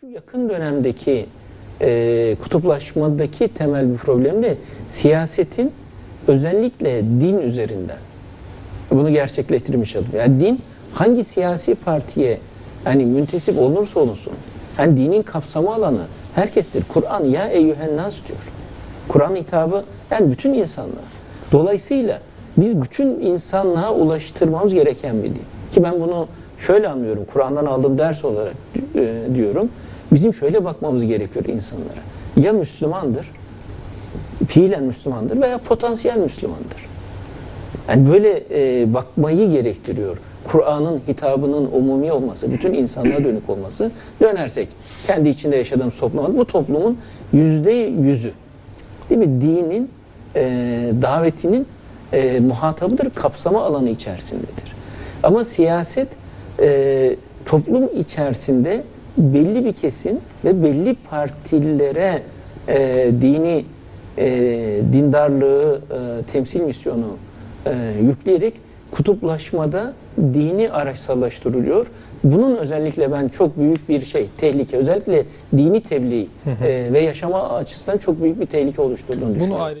Şu yakın dönemdeki e, kutuplaşmadaki temel bir problem de siyasetin özellikle din üzerinden bunu gerçekleştirmiş olduk. Yani din hangi siyasi partiye yani müntesip olursa olsun yani dinin kapsama alanı herkestir. Kur'an ya eyyühen nas diyor. Kur'an hitabı yani bütün insanlar. Dolayısıyla biz bütün insanlığa ulaştırmamız gereken bir din. Ki ben bunu şöyle anlıyorum. Kur'an'dan aldığım ders olarak e, diyorum. Bizim şöyle bakmamız gerekiyor insanlara. Ya Müslümandır, fiilen Müslümandır veya potansiyel Müslümandır. Yani böyle e, bakmayı gerektiriyor. Kur'an'ın hitabının umumi olması, bütün insanlığa dönük olması. Dönersek kendi içinde yaşadığımız topluma, bu toplumun yüzde yüzü, değil mi? Dinin, e, davetinin e, muhatabıdır, kapsama alanı içerisindedir. Ama siyaset e, toplum içerisinde belli bir kesim ve belli partilere e, dini e, dindarlığı, e, temsil misyonu e, yükleyerek kutuplaşmada dini araçsallaştırılıyor. Bunun özellikle ben çok büyük bir şey, tehlike, özellikle dini tebliğ e, ve yaşama açısından çok büyük bir tehlike oluşturduğunu düşünüyorum. Bunu ayrı